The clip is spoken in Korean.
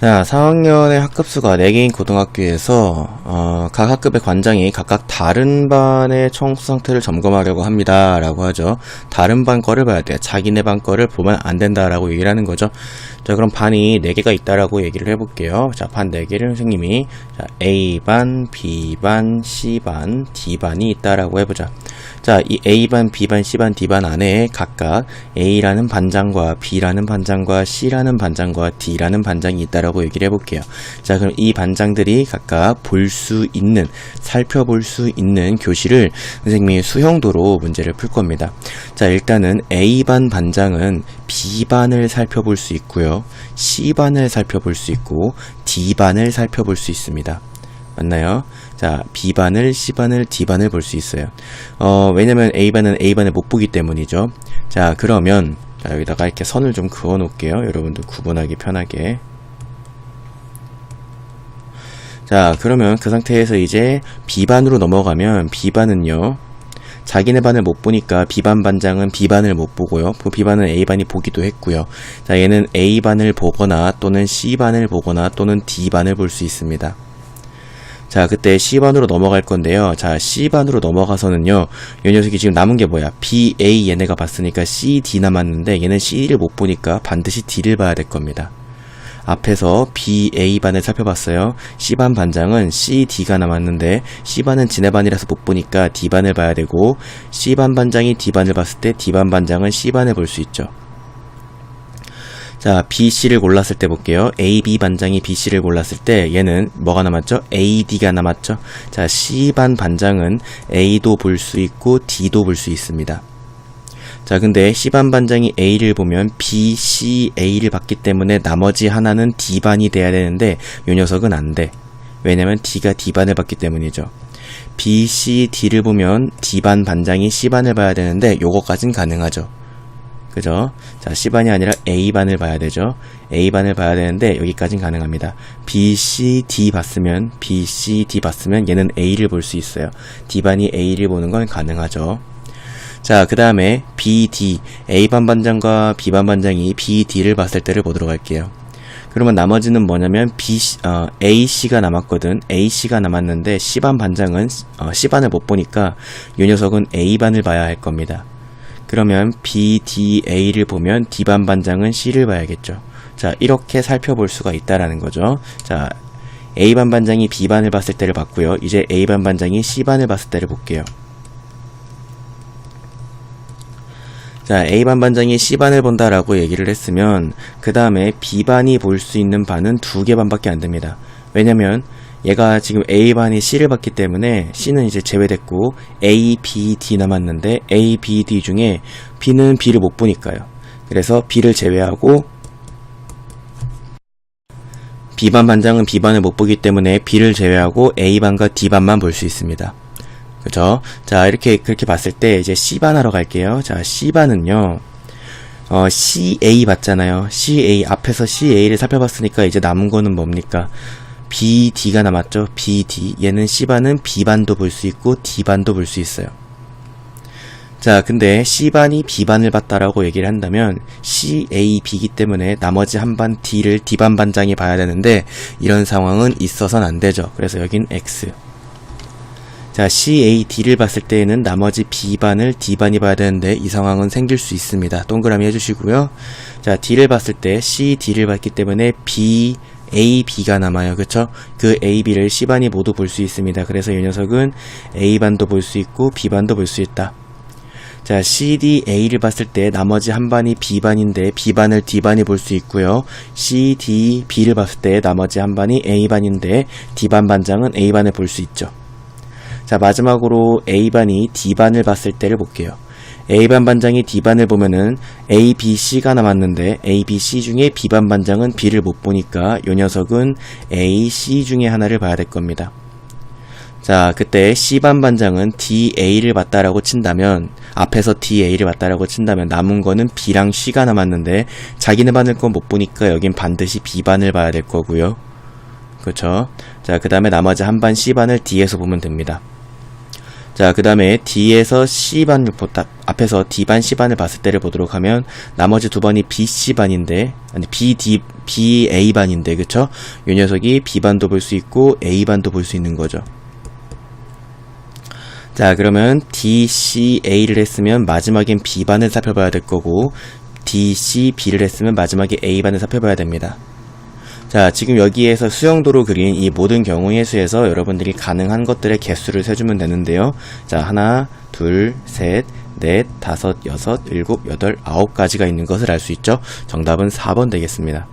자, 4학년의 학급수가 4개인 고등학교에서 어, 각 학급의 관장이 각각 다른 반의 청소 상태를 점검하려고 합니다. 라고 하죠. 다른 반 거를 봐야 돼. 자기네 반 거를 보면 안 된다라고 얘기를 하는 거죠. 자, 그럼 반이 4개가 있다라고 얘기를 해볼게요. 자, 반 4개를 선생님이 자, A반, B반, C반, D반이 있다라고 해보자. 자, 이 A반, B반, C반, D반 안에 각각 A라는 반장과 B라는 반장과 C라는 반장과 D라는 반장이 있다라고 얘기를 해볼게요. 자, 그럼 이 반장들이 각각 볼 수 있는, 살펴볼 수 있는 교실을 선생님이 수형도로 문제를 풀 겁니다. 자, 일단은 A반 반장은 B반을 살펴볼 수 있고요. C반을 살펴볼 수 있고, D반을 살펴볼 수 있습니다. 맞나요? 자, B반을, C반을, D반을 볼 수 있어요. 어, 왜냐면 A반은 A반을 못 보기 때문이죠. 자, 그러면, 자, 여기다가 이렇게 선을 좀 그어 놓을게요. 여러분들 구분하기 편하게. 자, 그러면 그 상태에서 이제 B반으로 넘어가면 B반은요. 자기네 반을 못 보니까 B반 반장은 B반을 못 보고요. 그 B반은 A반이 보기도 했고요. 자, 얘는 A반을 보거나 또는 C반을 보거나 또는 D반을 볼 수 있습니다. 자, 그때 C반으로 넘어갈 건데요. 자, C반으로 넘어가서는요. 이 녀석이 지금 남은 게 뭐야? B, A 얘네가 봤으니까 C, D 남았는데 얘는 C를 못 보니까 반드시 D를 봐야 될 겁니다. 앞에서 B, A반을 살펴봤어요. C반 반장은 C, D가 남았는데 C반은 지네반이라서 못 보니까 D반을 봐야 되고 C반 반장이 D반을 봤을 때 D반 반장은 C반을 볼 수 있죠. 자, BC를 골랐을 때 볼게요. AB 반장이 BC를 골랐을 때 얘는 뭐가 남았죠? AD가 남았죠. 자, C반 반장은 A도 볼 수 있고 D도 볼 수 있습니다. 자, 근데 C반 반장이 A를 보면 B, C, A를 봤기 때문에 나머지 하나는 D반이 돼야 되는데 이 녀석은 안 돼. 왜냐면 D가 D반을 봤기 때문이죠. B, C, D를 보면 D반 반장이 C반을 봐야 되는데 요거까진 가능하죠. 그죠? 자, C반이 아니라 A반을 봐야 되죠. A반을 봐야 되는데 여기까진 가능합니다. B, C, D 봤으면 B, C, D 봤으면 얘는 A를 볼 수 있어요. D반이 A를 보는 건 가능하죠. 자, 그 다음에 B, D, A반 반장과 B반 반장이 B, D를 봤을 때를 보도록 할게요. 그러면 나머지는 뭐냐면 B, 어, A, C가 남았거든. A, C가 남았는데 C반 반장은 어, C반을 못 보니까 이 녀석은 A반을 봐야 할 겁니다. 그러면 B, D, A를 보면 D반 반장은 C를 봐야겠죠. 자, 이렇게 살펴볼 수가 있다라는 거죠. 자, A반 반장이 B반을 봤을 때를 봤고요. 이제 A반 반장이 C반을 봤을 때를 볼게요. 자, A반 반장이 C반을 본다라고 얘기를 했으면 그 다음에 B반이 볼 수 있는 반은 두 개 반밖에 안 됩니다. 왜냐면 얘가 지금 A반이 C를 봤기 때문에 C는 이제 제외됐고 A, B, D 남았는데 A, B, D 중에 B는 B를 못 보니까요. 그래서 B를 제외하고 B반 반장은 B반을 못 보기 때문에 B를 제외하고 A반과 D반만 볼 수 있습니다. 그죠? 자, 이렇게, 그렇게 봤을 때, 이제 C반 하러 갈게요. 자, C반은요, 어, CA 봤잖아요. CA, 앞에서 CA를 살펴봤으니까 이제 남은 거는 뭡니까? BD가 남았죠. BD. 얘는 C반은 B반도 볼 수 있고, D반도 볼 수 있어요. 자, 근데 C반이 B반을 봤다라고 얘기를 한다면 CA, B이기 때문에 나머지 한 반 D를 D반 반장이 봐야 되는데 이런 상황은 있어선 안 되죠. 그래서 여긴 X. 자, CAD를 봤을 때에는 나머지 B반을 D반이 봐야 되는데 이 상황은 생길 수 있습니다. 동그라미 해주시고요. 자, D를 봤을 때 CD를 봤기 때문에 B, A, B가 남아요. 그쵸? 그 A, B를 C반이 모두 볼 수 있습니다. 그래서 이 녀석은 A반도 볼 수 있고 B반도 볼 수 있다. 자, CD, A를 봤을 때 나머지 한 반이 B반인데 B반을 D반이 볼 수 있고요. C, D, B를 봤을 때 나머지 한 반이 A반인데 D반 반장은 A반을 볼 수 있죠. 자, 마지막으로 A반이 D반을 봤을 때를 볼게요. A반 반장이 D반을 보면은 A, B, C가 남았는데 A, B, C 중에 B반 반장은 B를 못 보니까 요 녀석은 A, C 중에 하나를 봐야 될 겁니다. 자, 그때 C반 반장은 DA를 봤다라고 친다면 앞에서 DA를 봤다라고 친다면 남은 거는 B랑 C가 남았는데 자기네 반을 건 못 보니까 여긴 반드시 B반을 봐야 될 거고요. 그렇죠? 자, 그 다음에 나머지 한 반 C반을 D에서 보면 됩니다. 자, 그 다음에 D에서 C반 보다 앞에서 D반, C반을 봤을 때를 보도록 하면 나머지 두 번이 BC반인데 아니 BD, BA반인데 그쵸? 이 녀석이 B반도 볼 수 있고 A반도 볼 수 있는 거죠. 자, 그러면 DCA를 했으면 마지막엔 B반을 살펴봐야 될 거고 DCB를 했으면 마지막에 A반을 살펴봐야 됩니다. 자, 지금 여기에서 수영도로 그린 이 모든 경우의 수에서 여러분들이 가능한 것들의 개수를 세주면 되는데요. 자, 하나, 둘, 셋, 넷, 다섯, 여섯, 일곱, 여덟, 아홉 가지가 있는 것을 알 수 있죠. 정답은 4번 되겠습니다.